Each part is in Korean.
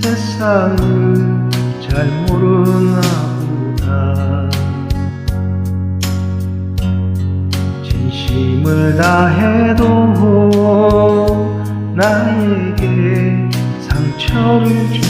세상을 잘 모르나 보다. 진심을 다해도 나에게 상처를 주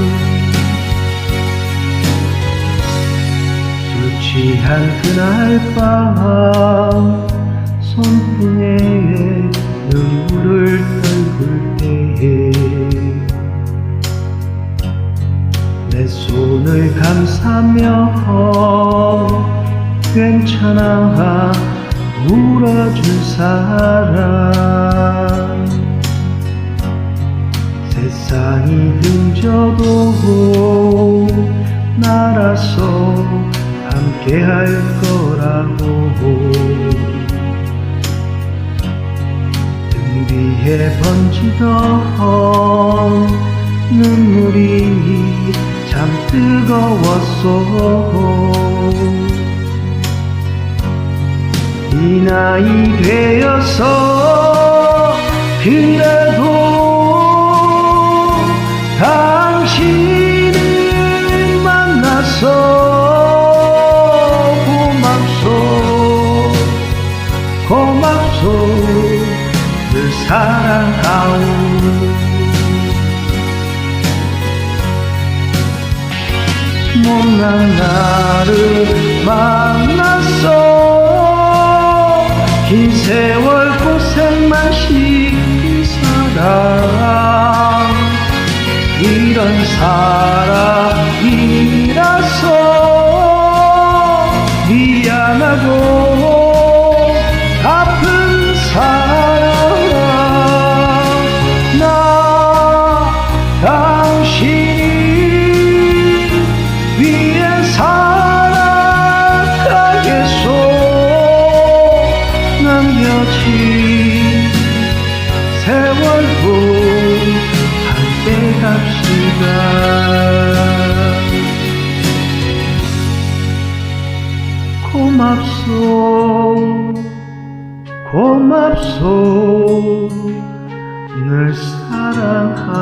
술 취한 그날 밤 손등에 눈물을 떨굴 때에 내 손을 감싸며 괜찮아 울어줄 사람 세상이 등져도 날아서 함께 할 거라고. 등 뒤에 번지던 눈물이 참 뜨거웠어 이 나이 되어서 고맙소 늘 사랑하오. 못난 나를 만났어. 긴 세월 고생만 시킨 사람 이런 사람 남겨진 세월도 함께 갑시다. 고맙소 고맙소. 늘 사랑하오